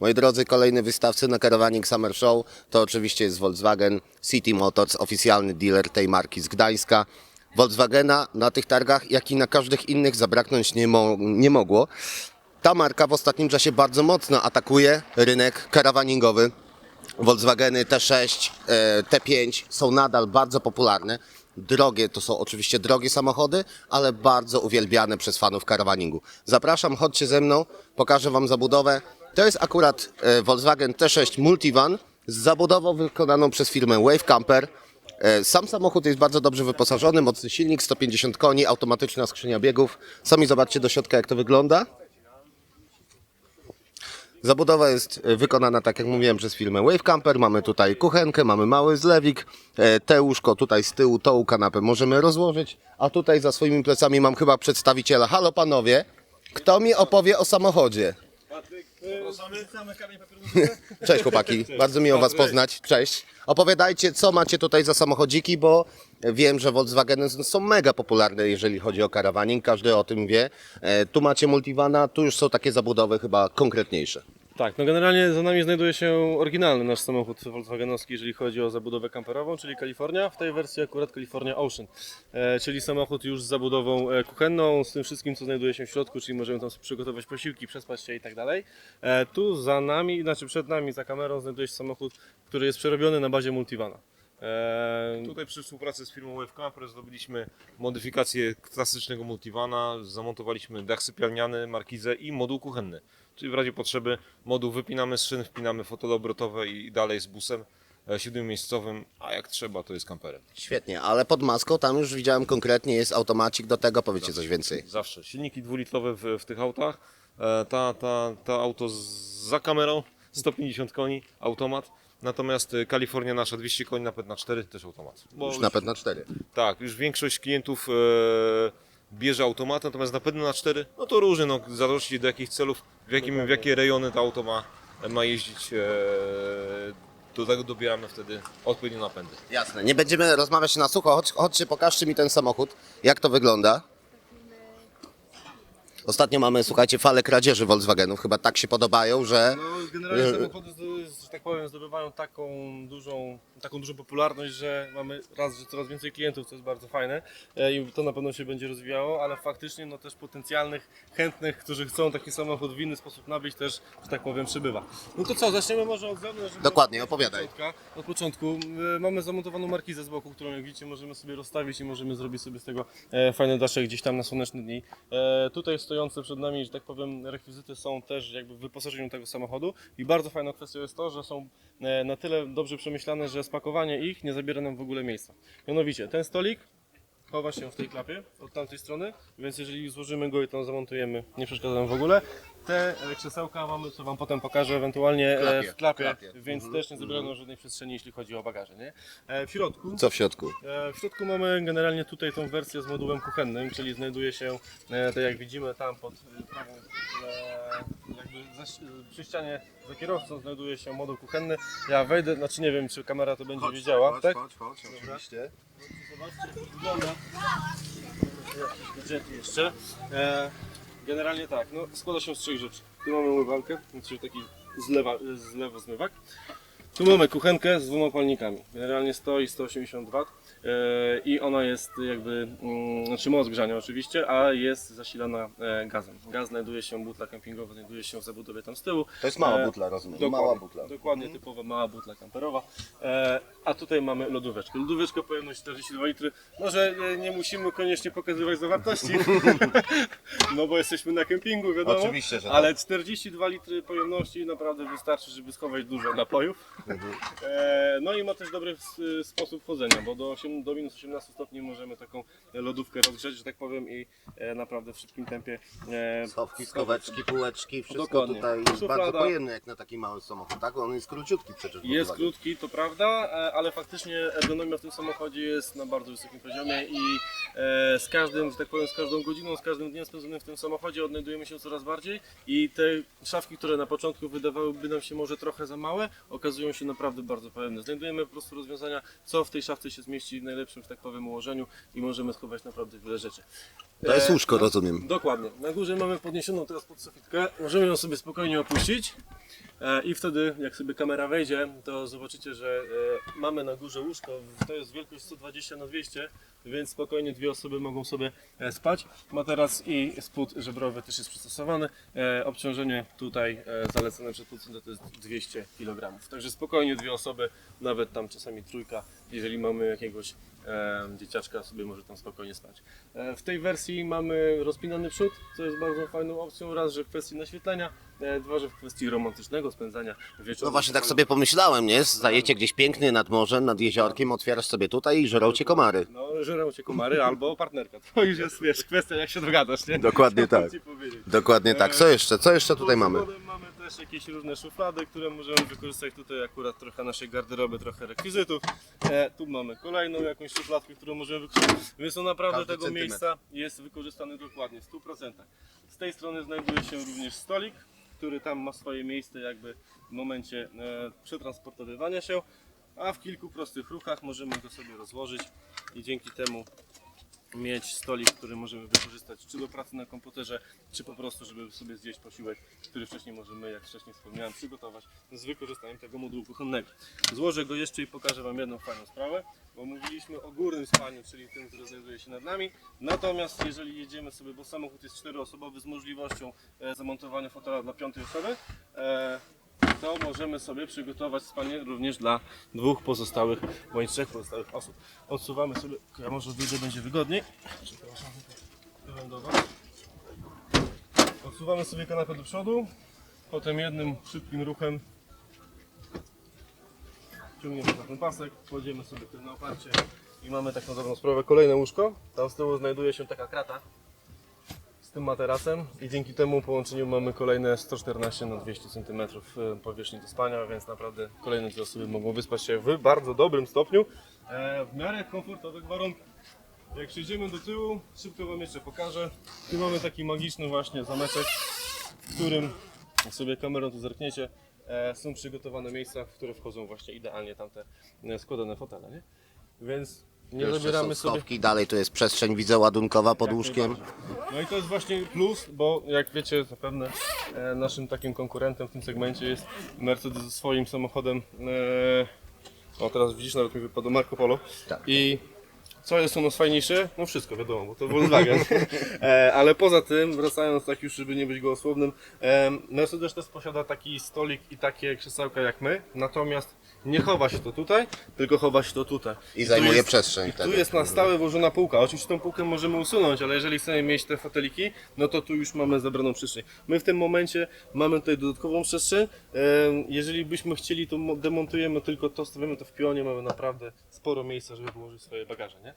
Moi drodzy, kolejny wystawcy na Caravaning Summer Show to oczywiście jest Volkswagen City Motors, oficjalny dealer tej marki z Gdańska. Volkswagena na tych targach, jak i na każdych innych zabraknąć nie, mo- nie mogło. Ta marka w ostatnim czasie bardzo mocno atakuje rynek karawaningowy. Volkswageny T6, e, T5 są nadal bardzo popularne. Drogie to są oczywiście drogie samochody, ale bardzo uwielbiane przez fanów karawaningu. Zapraszam, chodźcie ze mną, pokażę Wam zabudowę. To jest akurat e, Volkswagen T6 Multivan z zabudową wykonaną przez firmę Wave Camper. E, Sam samochód jest bardzo dobrze wyposażony, mocny silnik, 150 koni, automatyczna skrzynia biegów. Sami zobaczcie do środka jak to wygląda. Zabudowa jest e, wykonana, tak jak mówiłem, przez firmę Wave Camper. Mamy tutaj kuchenkę, mamy mały zlewik, te łóżko tutaj z tyłu, tą kanapę możemy rozłożyć, a tutaj za swoimi plecami mam chyba przedstawiciela. Halo panowie, kto mi opowie o samochodzie? Cześć chłopaki, bardzo miło was poznać, cześć. Opowiadajcie, co macie tutaj za samochodziki, bo wiem, że Volkswageny są mega popularne, jeżeli chodzi o karawaning, każdy o tym wie. E, Tu macie Multivana, tu już są takie zabudowy chyba konkretniejsze. Tak, no generalnie za nami znajduje się oryginalny nasz samochód Volkswagenowski, jeżeli chodzi o zabudowę kamperową, czyli Kalifornia. W tej wersji akurat California Ocean, e, czyli samochód już z zabudową e, kuchenną, z tym wszystkim, co znajduje się w środku, czyli możemy tam sobie przygotować posiłki, przespać się i tak dalej. E, tu za nami, znaczy przed nami, za kamerą znajduje się samochód, który jest przerobiony na bazie Multivana. E, Tutaj przy współpracy z firmą Wave Camper zrobiliśmy modyfikację klasycznego multivana, zamontowaliśmy dach sypialniany, markizę i moduł kuchenny. Czyli w razie potrzeby moduł wypinamy z szyn, wpinamy fotele obrotowe i dalej z busem e, siedmiomiejscowym, a jak trzeba to jest kamperem. Świetnie, ale pod maską tam już widziałem konkretnie jest automacik do tego, powiedzcie coś więcej. Zawsze. Silniki dwulitrowe w, w tych autach, e, ta, ta, ta auto z, za kamerą, 150 koni, automat. Natomiast e, Kalifornia nasza 200 koni, napęd na 4, też automat. Bo Już napęd na cztery. Tak, już większość klientów e, bierze automat, natomiast napędy na 4, no to różnie, no, zależności do jakich celów, w, jakim, w jakie rejony to auto ma, ma jeździć, e, do tego dobieramy wtedy odpowiednie napędy. Jasne, nie będziemy rozmawiać na sucho, chodź, chodźcie, pokażcie mi ten samochód, jak to wygląda. Ostatnio mamy, słuchajcie, falę kradzieży Volkswagenów, chyba tak się podobają, że... No, generalnie samochody, że tak powiem, zdobywają taką dużą, taką dużą popularność, że mamy raz, że coraz więcej klientów, co jest bardzo fajne e, i to na pewno się będzie rozwijało, ale faktycznie no też potencjalnych, chętnych, którzy chcą taki samochód w inny sposób nabyć też, że tak powiem, przybywa. No to co, zaczniemy może od zewnątrz. żeby- Dokładnie, opowiadaj. Od początka. Od początku e, mamy zamontowaną markizę z boku, którą jak widzicie możemy sobie rozstawić i możemy zrobić sobie z tego e, fajny daszek gdzieś tam na słoneczne dni. E, tutaj stojące przed nami, że tak powiem, rekwizyty są też jakby w wyposażeniu tego samochodu i bardzo fajną kwestią jest to, że są e, na tyle dobrze przemyślane, że spakowanie ich nie zabiera nam w ogóle miejsca. Mianowicie ten stolik chowa się w tej klapie od tamtej strony, więc jeżeli złożymy go i tam zamontujemy, nie przeszkadza nam w ogóle. Te e, krzesełka mamy, co Wam potem pokażę, ewentualnie e, Klapie, w klapie, klapie. więc też nie zabierają żadnej przestrzeni, jeśli chodzi o bagaże. Nie? E, W środku Co w środku? E, W środku mamy generalnie tutaj tą wersję z modułem kuchennym, czyli znajduje się, e, tak jak widzimy tam pod e, prawą, e, przy ścianie za kierowcą znajduje się moduł kuchenny. Ja wejdę, znaczy nie wiem czy kamera to będzie wiedziała, tak? chodź, chodź, oczywiście. Zobaczcie jak wygląda. Jeszcze. E, generalnie tak, no składa się z trzech rzeczy. Tu mamy umywalkę, czyli taki zlewa, zlewozmywak. Tu mamy kuchenkę z dwoma palnikami. Generalnie 100 i 180 W. E, I ona jest jakby, mm, znaczy moc grzania oczywiście, a jest zasilana e, gazem. Gaz znajduje się, butla kempingowa znajduje się w zabudowie tam z tyłu. To jest mała E, butla, rozumiem. Dokładnie, Mała butla. Dokładnie, typowa mała butla kamperowa. A tutaj mamy lodóweczkę. Lodóweczka pojemność 42 litry. Może nie, musimy koniecznie pokazywać zawartości, no bo jesteśmy na kempingu, wiadomo. Oczywiście, że tak. Ale 42 litry pojemności naprawdę wystarczy, żeby schować dużo napojów. Mhm. No i ma też dobry sposób chodzenia, bo do, 8, do minus 18 stopni możemy taką lodówkę rozgrzeć, że tak powiem, i e, naprawdę w szybkim tempie. E, Schowki, skoweczki, półeczki, wszystko Dokładnie. tutaj jest Szuflada. bardzo pojemne jak na taki mały samochód, tak? On jest króciutki przecież. Jest krótki, to prawda, e, ale faktycznie ergonomia w tym samochodzie jest na bardzo wysokim poziomie i z każdym, że tak powiem, z każdą godziną, z każdym dniem spędzonym w tym samochodzie odnajdujemy się coraz bardziej i te szafki, które na początku wydawałyby nam się może trochę za małe, okazują się naprawdę bardzo pojemne. Znajdujemy po prostu rozwiązania, co w tej szafce się zmieści w najlepszym, że tak powiem, ułożeniu i możemy schować naprawdę wiele rzeczy. To jest E, łóżko, rozumiem. Dokładnie. Na górze mamy podniesioną teraz pod sufitkę. Możemy ją sobie spokojnie opuścić. E, I wtedy, jak sobie kamera wejdzie, to zobaczycie, że e, mamy na górze łóżko. To jest wielkość 120 na 200 więc spokojnie dwie osoby mogą sobie e, spać. Materac i spód żebrowy też jest przystosowany. Obciążenie tutaj e, zalecone przez producenta to jest 200 kg. Także spokojnie dwie osoby, nawet tam czasami trójka, jeżeli mamy jakiegoś dzieciaczka sobie może tam spokojnie spać. E, w tej wersji mamy rozpinany przód, co jest bardzo fajną opcją. Raz, że w kwestii naświetlenia, e, dwa, że w kwestii romantycznego spędzania wieczoru. No właśnie tak sobie pomyślałem, nie? Stajecie gdzieś pięknie nad morzem, nad jeziorkiem, otwierasz sobie tutaj i żerą cię komary. No, żerą cię komary albo partnerka. To już jest, wiesz, kwestia jak się dogadasz, nie? Dokładnie tak. Dokładnie tak. Co jeszcze? Co jeszcze tutaj mamy? Też jakieś różne szuflady, które możemy wykorzystać tutaj akurat trochę naszej garderoby, trochę rekwizytów. E, tu mamy kolejną jakąś szufladkę, którą możemy wykorzystać. Więc to naprawdę Każdy tego centymetr. miejsca jest wykorzystany dokładnie, w 100%. Z tej strony znajduje się również stolik, który tam ma swoje miejsce jakby w momencie e, przetransportowywania się. A w kilku prostych ruchach możemy go sobie rozłożyć i dzięki temu mieć stolik, który możemy wykorzystać czy do pracy na komputerze, czy po prostu, żeby sobie zjeść posiłek, który wcześniej możemy, jak wcześniej wspomniałem, przygotować z wykorzystaniem tego modułu kuchennego. Złożę go jeszcze i pokażę Wam jedną fajną sprawę, bo mówiliśmy o górnym spaniu, czyli tym, który znajduje się nad nami. Natomiast jeżeli jedziemy sobie, bo samochód jest czteroosobowy z możliwością e, zamontowania fotela dla piątej osoby, e, to możemy sobie przygotować spanie również dla dwóch pozostałych bądź trzech pozostałych osób. Odsuwamy sobie, ja może wyjdę, będzie wygodniej. Przepraszam, tyłem do Was. Odsuwamy sobie kanapę do przodu, potem jednym szybkim ruchem ciągniemy na ten pasek, kładziemy sobie tym na oparcie i mamy tak na dobrą sprawę kolejne łóżko. Tam z tyłu znajduje się taka krata tym materacem i dzięki temu połączeniu mamy kolejne 114 na 200 cm powierzchni do spania, więc naprawdę kolejne dwie osoby mogą wyspać się w bardzo dobrym stopniu, e, w miarę komfortowych warunkach. Jak przejdziemy do tyłu, szybko Wam jeszcze pokażę. Tu mamy taki magiczny właśnie zameczek, w którym, sobie kamerą tu zerkniecie, e, są przygotowane miejsca, w które wchodzą właśnie idealnie tamte e, składane fotele, nie? Więc nie Jeszcze zabieramy są sobie... schowki, dalej tu jest przestrzeń widzę-ładunkowa pod Jak łóżkiem. No i to jest właśnie plus, bo jak wiecie zapewne e, naszym takim konkurentem w tym segmencie jest Mercedes ze swoim samochodem. E, o teraz widzisz, nawet mi wypadło Marco Polo. Tak. I co jest u nas fajniejsze? No wszystko wiadomo, bo to Volkswagen. e, ale poza tym, wracając tak już, żeby nie być gołosłownym, e, Mercedes też posiada taki stolik i takie krzesełka jak my, natomiast nie chowa się to tutaj, tylko chowa się to tutaj. I tu zajmuje jest- przestrzeń i Tu wtedy. jest na stałe włożona półka. Oczywiście tą półkę możemy usunąć, ale jeżeli chcemy mieć te foteliki, no to tu już mamy zabraną przestrzeń. My w tym momencie mamy tutaj dodatkową przestrzeń. Em, Jeżeli byśmy chcieli, to mo- demontujemy tylko to, stawiamy to w pionie, mamy naprawdę sporo miejsca, żeby położyć swoje bagaże, nie?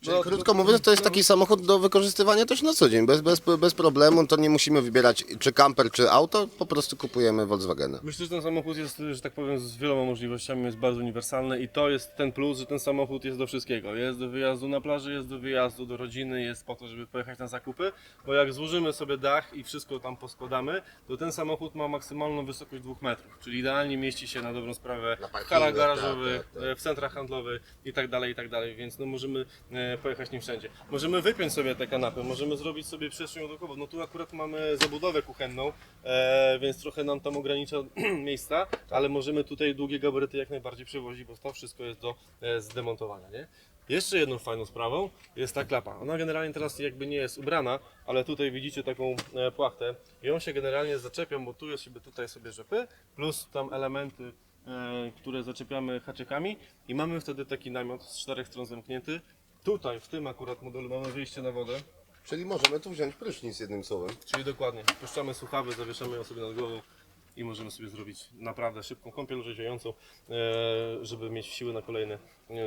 Czyli No, krótko mówiąc, to jest taki samochód do wykorzystywania też na co dzień, bez, bez, bez problemu, to nie musimy wybierać czy camper, czy auto, po prostu kupujemy Volkswagena. Myślę, że ten samochód jest, że tak powiem, z wieloma możliwościami, jest bardzo uniwersalny i to jest ten plus, że ten samochód jest do wszystkiego. Jest do wyjazdu na plaży, jest do wyjazdu do rodziny, jest po to, żeby pojechać na zakupy, bo jak złożymy sobie dach i wszystko tam poskładamy, to ten samochód ma maksymalną wysokość 2 metrów, czyli idealnie mieści się na dobrą sprawę Na w parkingach, halach garażowych, tak, tak, tak. w centrach handlowych i tak dalej, i tak dalej, więc no możemy e, pojechać nim wszędzie. Możemy wypiąć sobie te kanapy, możemy zrobić sobie przestrzeń odokową. No tu akurat mamy zabudowę kuchenną, e, więc trochę nam tam ogranicza miejsca, ale możemy tutaj długie gabaryty jak najbardziej przewozić, bo to wszystko jest do e, zdemontowania, nie? Jeszcze jedną fajną sprawą jest ta klapa. Ona generalnie teraz jakby nie jest ubrana, ale tutaj widzicie taką e, płachtę i ją się generalnie zaczepią, bo tu jest sobie tutaj sobie rzepy, plus tam elementy e, które zaczepiamy haczykami i mamy wtedy taki namiot z czterech stron zamknięty. Tutaj, w tym akurat modelu mamy wyjście na wodę, Czyli możemy tu wziąć prysznic jednym słowem. czyli dokładnie puszczamy słuchawy, zawieszamy ją sobie nad głową i możemy sobie zrobić naprawdę szybką kąpiel orzeźwiającą, e, żeby mieć siły na kolejne,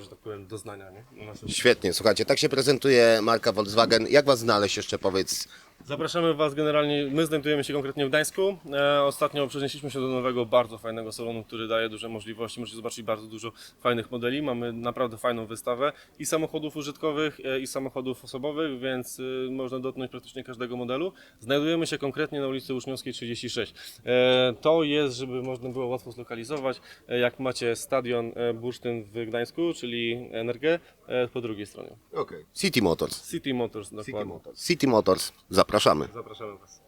że tak powiem, doznania. Nie? Świetnie, słuchajcie, tak się prezentuje marka Volkswagen. Jak Was znaleźć jeszcze powiedz Zapraszamy Was generalnie, my znajdujemy się konkretnie w Gdańsku. E, ostatnio przenieśliśmy się do nowego, bardzo fajnego salonu, który daje duże możliwości. Możecie zobaczyć bardzo dużo fajnych modeli. Mamy naprawdę fajną wystawę i samochodów użytkowych, e, i samochodów osobowych, więc e, można dotknąć praktycznie każdego modelu. Znajdujemy się konkretnie na ulicy Uczniowskiej 36. E, to jest, żeby można było łatwo zlokalizować, e, jak macie stadion e, Bursztyn w Gdańsku, czyli NRG, e, po drugiej stronie. City Motors. City Motors, dokładnie. City Motors. City Motors. Zapraszamy. Zapraszamy Was.